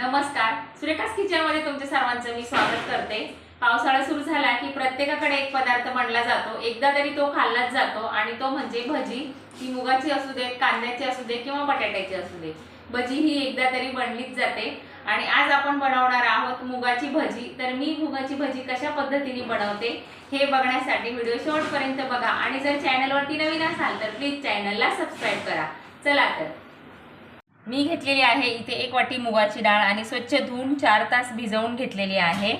नमस्कार. सुरेखास किचनमध्ये तुमच्या सर्वांचं मी स्वागत करते. पावसाळा सुरू झाला की प्रत्येकाकडे एक पदार्थ म्हणला जातो. एकदा तरी तो खाल्लाच जातो आणि तो म्हणजे भजी. ती मुगाची असू दे कांद्याची असू दे किंवा बटाट्याची असू दे. भजी ही एकदा तरी बनलीच जाते. आणि आज आपण बनवणार आहोत मुगाची भजी. तर मी मुगाची भजी कशा पद्धतीने बनवते हे बघण्यासाठी व्हिडिओ शेवटपर्यंत बघा. आणि जर चॅनलवरती नवीन असाल तर प्लीज चॅनलला सबस्क्राईब करा. चला तर. मी घेतलेली आहे. इथे एक वाटी मुगाची डाळ आणि स्वच्छ धुवून चार तास भिजवून घेतलेली आहे.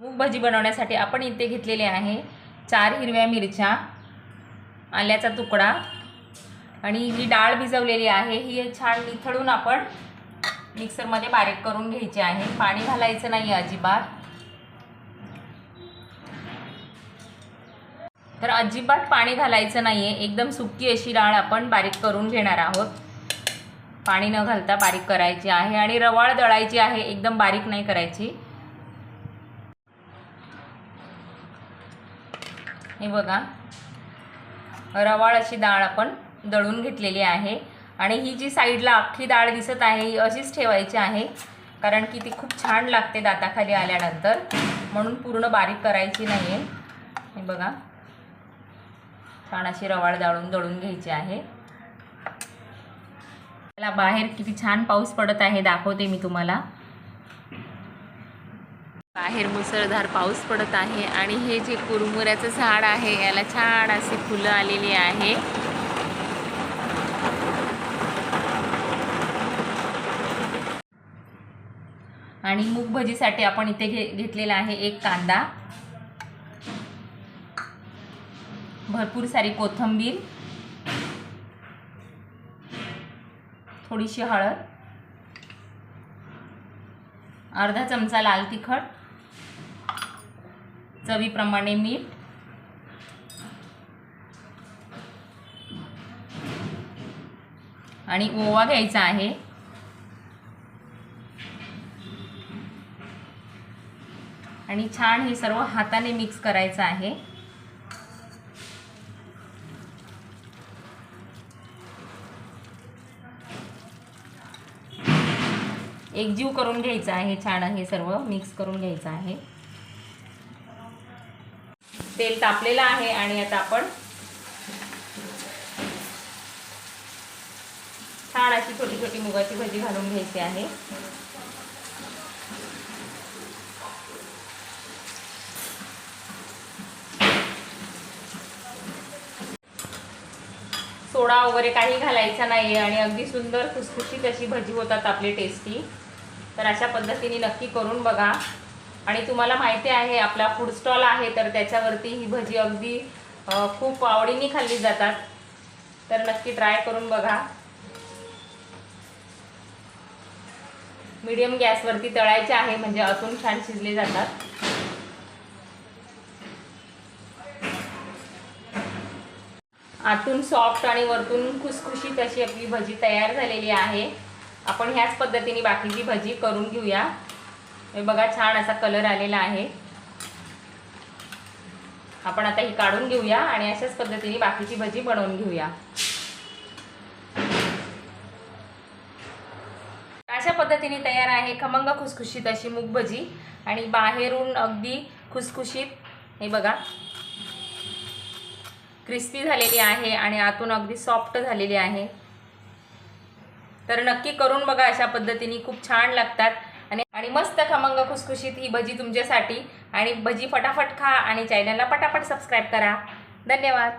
मूग भाजी बनवण्यासाठी आपण इथे घेतलेले आहे चार हिरव्या मिरच्या आल्याचा तुकडा आणि ही डाळ भिजवलेली आहे. ही छान निथळून आपण मिक्सरमध्ये बारीक करून घ्यायची आहे. पाणी घालायचं नाही अजिबात. तर अजिबात पाणी घालायचं नाही आहे एकदम सुकी अशी डाळ आपण बारीक करून घेणार आहोत. पाणी न घालता बारीक करायची आहे आणि रवाळ दळायची आहे. एकदम बारीक नाही करायची. हे बघा. रवाळ अशी डाळ आपण दळून घेतलेली आहे. आणि ही जी साईडला अख्खी डाळ दिसत आहे ही अशीच ठेवायची आहे. कारण की ती खूप छान लागते दाताखाली आल्यानंतर. म्हणून पूर्ण बारीक करायची नाही आहे हे बघा. छान अशी रवाळ दाळून दळून घ्यायची आहे. त्याला बाहेर किती छान पाऊस पडत आहे दाखवते मी तुम्हाला. बाहेर मुसळधार पाऊस पडत आहे आणि हे जे कुरमुऱ्याचं झाड आहे याला छान अशी फुलं आलेली आहे. आणि मूग भजीसाठी आपण इथे घे घेतलेला आहे एक कांदा. भरपूर सारी कोथिंबीर थोडीशी हळद अर्धा चमचा लाल तिखट चवीप्रमाणे मीठ आणि ओवा घ्यायचा आहे. आणि छान हे सर्व हाताने मिक्स करायचं आहे. एकजीव करून घ्यायचं आहे छान हे सर्व मिक्स करून घ्यायचं आहे. तेल तापलेलं आहे आणि आता आपण छान अशी छोटी छोटी मुगाची भजी घालून घ्यायची आहे. सोडा वगैरे काही घालायचा नाही आणि अगदी सुंदर खुसखुशीत अशी भजी होतात आपली टेस्टी तर अशा पद्धतीने नक्की करून बघा. आणि तुम्हाला माहिती आहे आपला फूड स्टॉल आहे तर त्याच्यावरती ही भजी अगदी खूप आवडीने खाल्ली जातात. तर नक्की ट्राय करून बघा. मीडियम गॅसवरती तळायचे आहे म्हणजे अजून छान शिजले जातात. आतून सॉफ्ट आणि वरतून खुसखुशीत अशी आपली भजी तयार झालेली आहे. आपण ह्याच पद्धतीने बाकीची भजी करून घेऊया. हे बघा छान असा कलर आलेला आहे. आपण आता ही काढून घेऊया आणि अशाच पद्धतीने बाकीची भजी बनवून घेऊया. अशा पद्धतीने तयार आहे खमंग खुसखुशीत अशी मूग भजी. आणि बाहेरून अगदी खुसखुशीत हे बघा क्रिस्पी झालेली आहे आणि आतून अगदी सॉफ्ट झालेली आहे. तर नक्की करून बघा अशा पद्धतीने खूप छान लागतात. आणि आणि मस्त खमंग खुसखुशीत ही भजी तुमच्यासाठी. आणि भजी फटाफट खा आणि चॅनलला पटापट सबस्क्राईब करा. धन्यवाद.